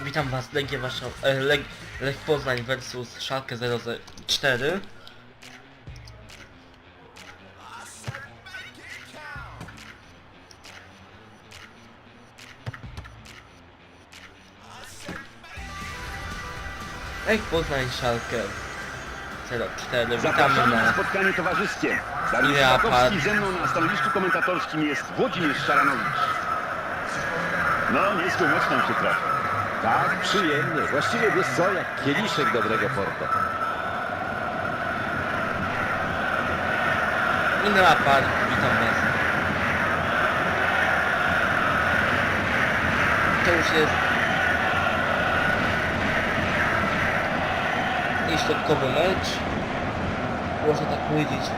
Witam was, Legia Warszawa, e, Leg, Lech Poznań versus Schalke 004. Lech Poznań Schalke 04. Witamy Zapraszamy na na spotkanie towarzyskie. Dariusz Ile Szpakowski apart- ze mną na stanowisku komentatorskim jest Włodzimierz Szaranowicz. No, niezły mecz nam się trafi. Tak, przyjemnie. Właściwie wiesz co, jak kieliszek dobrego porto. Inna Park. Witam was. To już jest nieśrodkowy mecz. Można tak powiedzieć.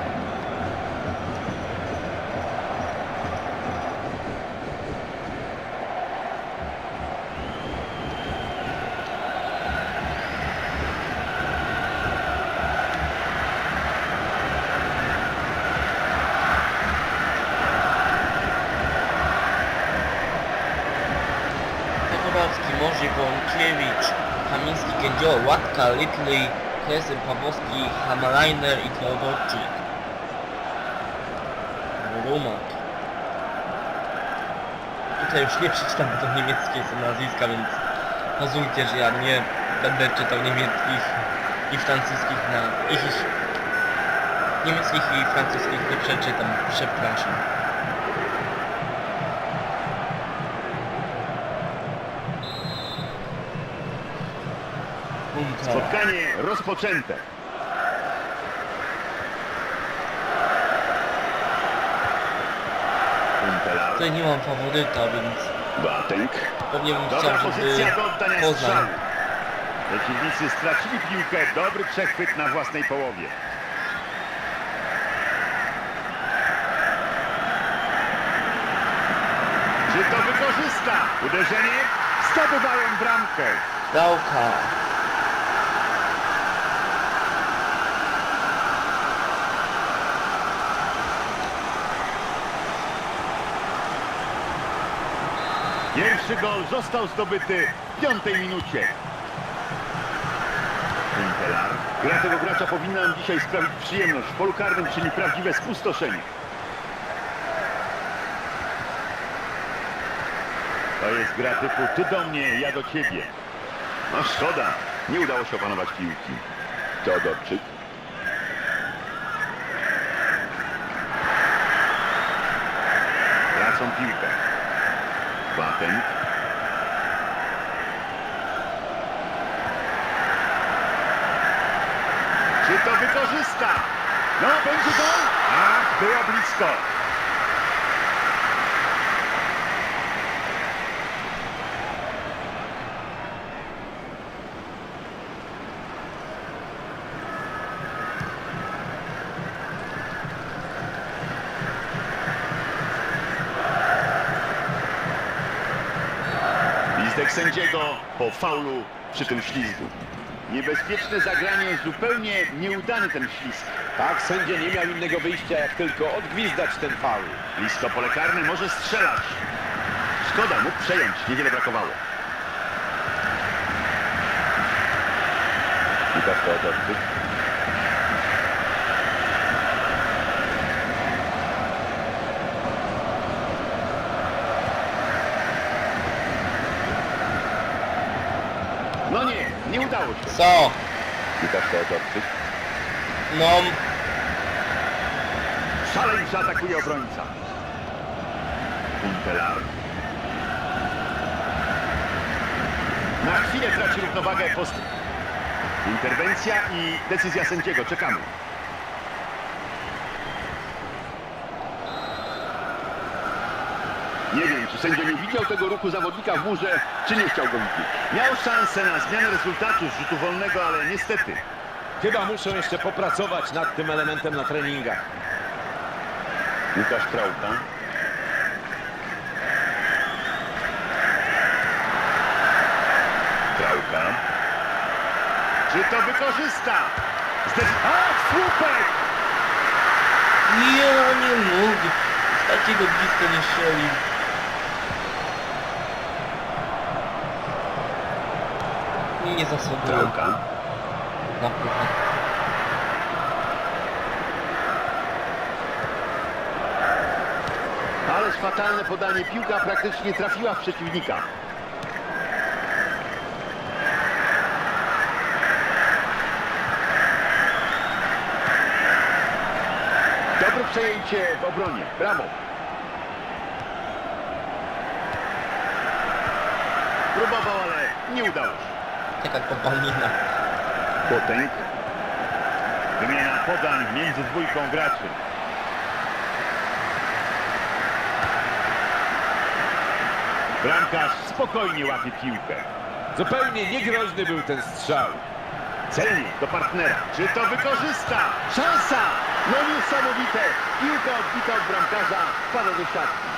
Jakubowski, Morzy, Bąkiewicz, Kamiński, Kędzioło, Łatka, Littley, Kresy, Pawłowski, Hamalajner i Teodorczyk. Rumak. Tutaj już nie przeczytam, bo to niemieckie są nazwiska, więc pozwólcie, że ja nie będę czytał niemieckich i francuskich na... Ich, niemieckich i francuskich nie przeczytam, przepraszam. Spotkanie rozpoczęte. Tutaj nie mam faworyta, więc Boateng. pewnie bym Dobra chciał, żeby pozycja do oddania Poznań. strzału. Przeciwnicy stracili piłkę. Dobry przechwyt na własnej połowie. Czy to wykorzysta? Uderzenie? Zdobywałem bramkę. Dałka. Pierwszy gol został zdobyty w piątej minucie. Pintelar. Gra tego gracza powinna nam dzisiaj sprawić przyjemność. W polu karnym czyni prawdziwe spustoszenie. To jest gra typu ty do mnie, ja do ciebie. No szkoda, nie udało się opanować piłki. Teodorczyk. Tracą piłkę. Baten. Czy to wykorzysta? No, będzie gol? Ach, było blisko. Listek sędziego po faulu przy tym ślizgu. Niebezpieczne zagranie, zupełnie nieudany ten ślizg. Tak, sędzia nie miał innego wyjścia, jak tylko odgwizdać ten faul. Blisko pole karne może strzelać. Szkoda, mógł przejąć, niewiele brakowało. Łukasz Teodorczyk. No nie, Co? Łukasz Teodorczyk. No, Szaleńczo atakuje obrońca. Kuntelar. Na chwilę traci równowagę post. Interwencja i decyzja sędziego. Czekamy. Nie wiem, czy sędzia nie widział tego ruchu zawodnika w murze, czy nie chciał go widzieć. Miał szansę na zmianę rezultatu z rzutu wolnego, ale niestety. Chyba muszą jeszcze popracować nad tym elementem na treningach. Łukasz Krauta. Krauka. Czy to wykorzysta? Ach, słupek! ja nie mogę. Z takiego bliska nie strzelił. Nie zasługują Trałka. na puchar. Ależ fatalne podanie. Piłka praktycznie trafiła w przeciwnika. Dobre przejęcie w obronie. Brawo. Próbował, ale nie udało się. Taka kopalnina. Potęg. Wymiana podań między dwójką graczy. Bramkarz spokojnie łapie piłkę. Zupełnie niegroźny był ten strzał. Celnik do partnera. Czy to wykorzysta? Szansa! No niesamowite. Piłka odbita od bramkarza. Spada do siatki.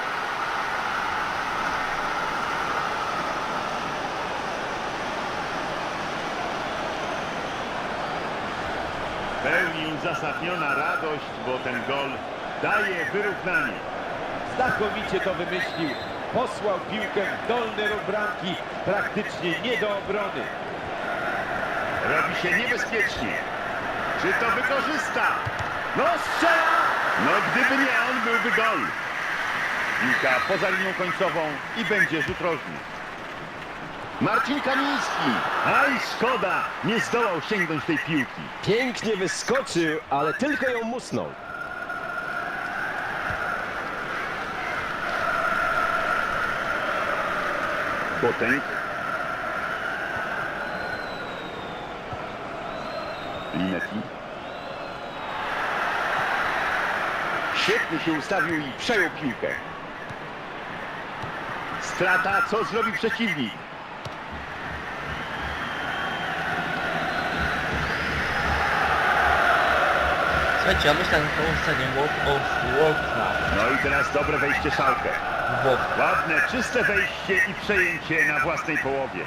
W pełni uzasadniona radość, bo ten gol daje wyrównanie. Znakomicie to wymyślił. Posłał piłkę w dolny róg bramki, praktycznie nie do obrony. Robi się niebezpiecznie. Czy to wykorzysta? No strzela! No gdyby nie on, byłby gol. Piłka poza linią końcową i będzie rzut rożny. Marcin Kamiński. Aj, szkoda. Nie zdołał sięgnąć tej piłki. Pięknie wyskoczył, ale tylko ją musnął. Potęg. Linetti. Świetnie się ustawił i przejął piłkę. Strata, co zrobi przeciwnik. Słuchajcie, ja na tą scenie World of Warcraft. No i teraz dobre wejście szalkę. WoW. Ładne, czyste wejście i przejęcie na własnej połowie.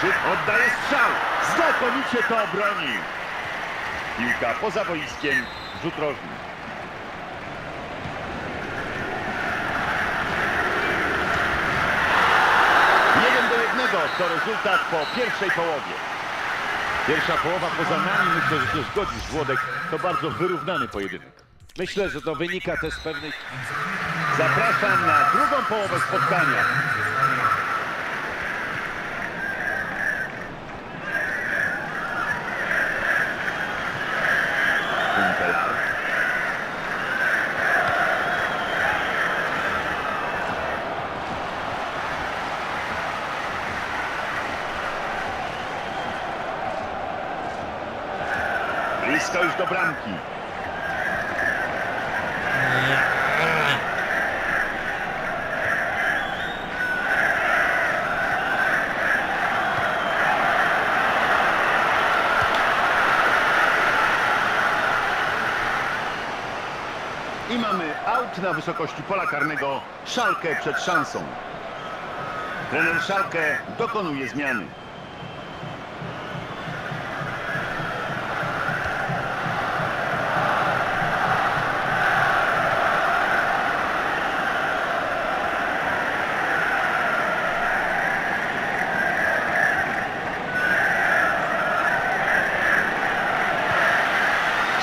Czy oddaje strzał? Znakomicie to obronił. Piłka poza boiskiem, rzut rożny. Jeden do jednego to rezultat po pierwszej połowie. Pierwsza połowa poza nami, myślę, że się zgodzisz, Włodek, to bardzo wyrównany pojedynek. Myślę, że to wynika też z pewnej... Zapraszam na drugą połowę spotkania. Blisko już do bramki. I mamy aut na wysokości pola karnego. Szalkę przed szansą. Trener Szalkę dokonuje zmiany.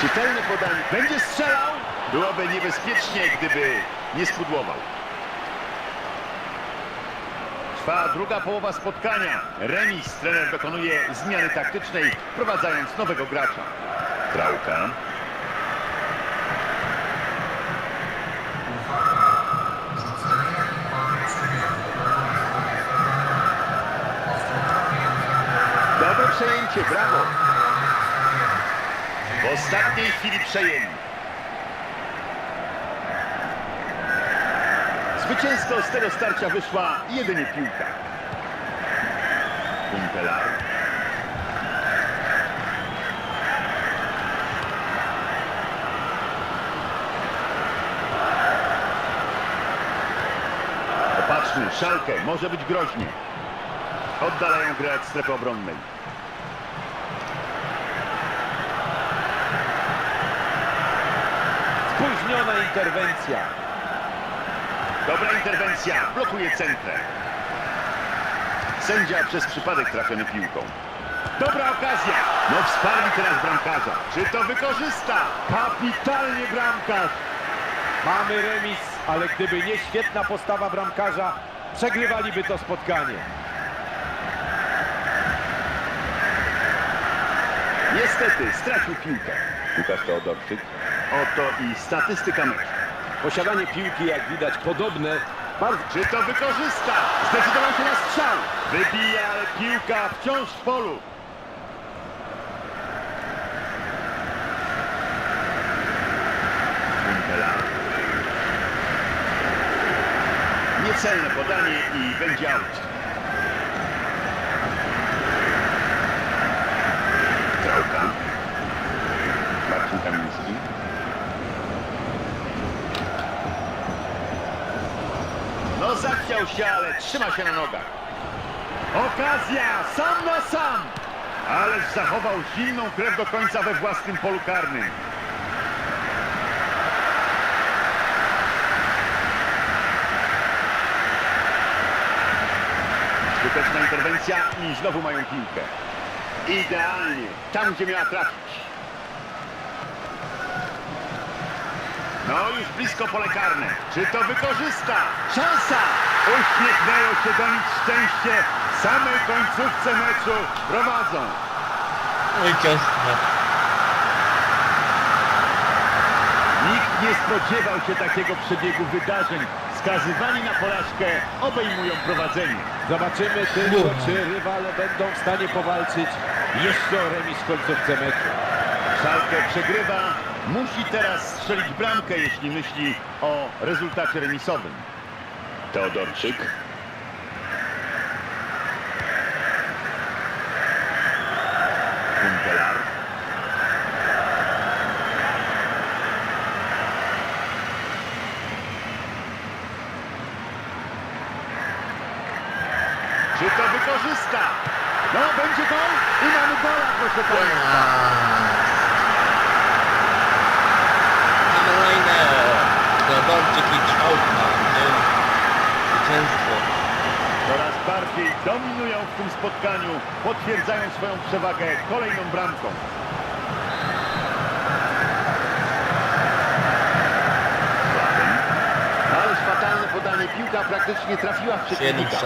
Czytelne podanie. Będzie strzelał. Byłoby niebezpiecznie, gdyby nie spudłował. Trwa druga połowa spotkania. Remis trener dokonuje zmiany taktycznej, wprowadzając nowego gracza. Trałka. Dobre przejęcie, brawo. Ostatniej chwili przejęli. Zwycięsko z tego starcia wyszła jedynie piłka. Kuntelar. Popatrzmy, szalkę, może być groźnie. Oddalają grę od strefy obronnej. Wyjaśniona interwencja. Dobra interwencja, blokuje centrę. Sędzia przez przypadek trafiony piłką. Dobra okazja. No wsparli teraz bramkarza. Czy to wykorzysta? Kapitalnie bramkarz. Mamy remis, ale gdyby nie świetna postawa bramkarza, przegrywaliby to spotkanie. Niestety stracił piłkę. Łukasz Teodorczyk. Oto i statystyka meczu. Posiadanie piłki, jak widać, podobne. Bardzo Czy to wykorzysta? Zdecydował się na strzał. Wybija, ale piłka wciąż w polu. Niecelne podanie i będzie out. Trałka. Marcin Kamiński. No zachciał się, ale trzyma się na nogach. Okazja! Sam na sam! Ależ zachował zimną krew do końca we własnym polu karnym. Skuteczna interwencja i znowu mają piłkę. Idealnie, tam gdzie miała trafić. No już blisko pole karne. Czy to wykorzysta? Szansa! Uśmiechnęło się do nich szczęście. W samej końcówce meczu prowadzą. No i ciostno. Nikt nie spodziewał się takiego przebiegu wydarzeń. Skazywani na porażkę obejmują prowadzenie. Zobaczymy tylko, czy rywale będą w stanie powalczyć jeszcze o remis w końcówce meczu. Szalkę przegrywa. Musi teraz strzelić bramkę, jeśli myśli o rezultacie remisowym. Teodorczyk. Kuntelar. Czy to wykorzysta? No, będzie gol i mamy gola, proszę Państwa. Kolejne. Teodorczyk i Czałka. Zwycięstwo. Coraz bardziej dominują w tym spotkaniu, potwierdzają swoją przewagę kolejną bramką. Ależ fatalne podanie, piłka praktycznie trafiła w przeciwnika.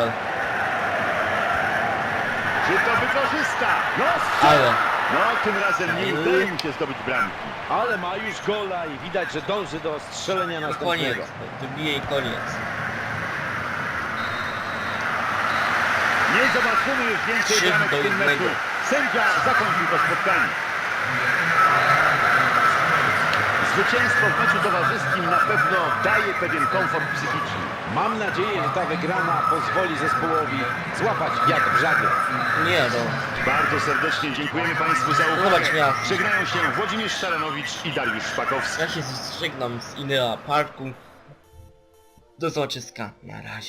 Czy to wykorzysta? No! Ale. No tym razem nie udaje mu się zdobyć bramki. Ale ma już gola i widać, że dąży do strzelenia następnego. koniec. Wybije i koniec. Nie zobaczymy już więcej Trzy bramek do w tym jednego. meczu. Sędzia zakończył to spotkanie. Zwycięstwo w meczu towarzyskim na pewno daje pewien komfort psychiczny. Mam nadzieję, że ta wygrana pozwoli zespołowi złapać wiatr w żagle. Nie no. Bardzo serdecznie dziękujemy Państwu za uwagę. Zobacz, ja- Żegnają się Włodzimierz Szaranowicz i Dariusz Szpakowski. Ja się żegnam z Inea Parku. Do zobaczyska. Na razie.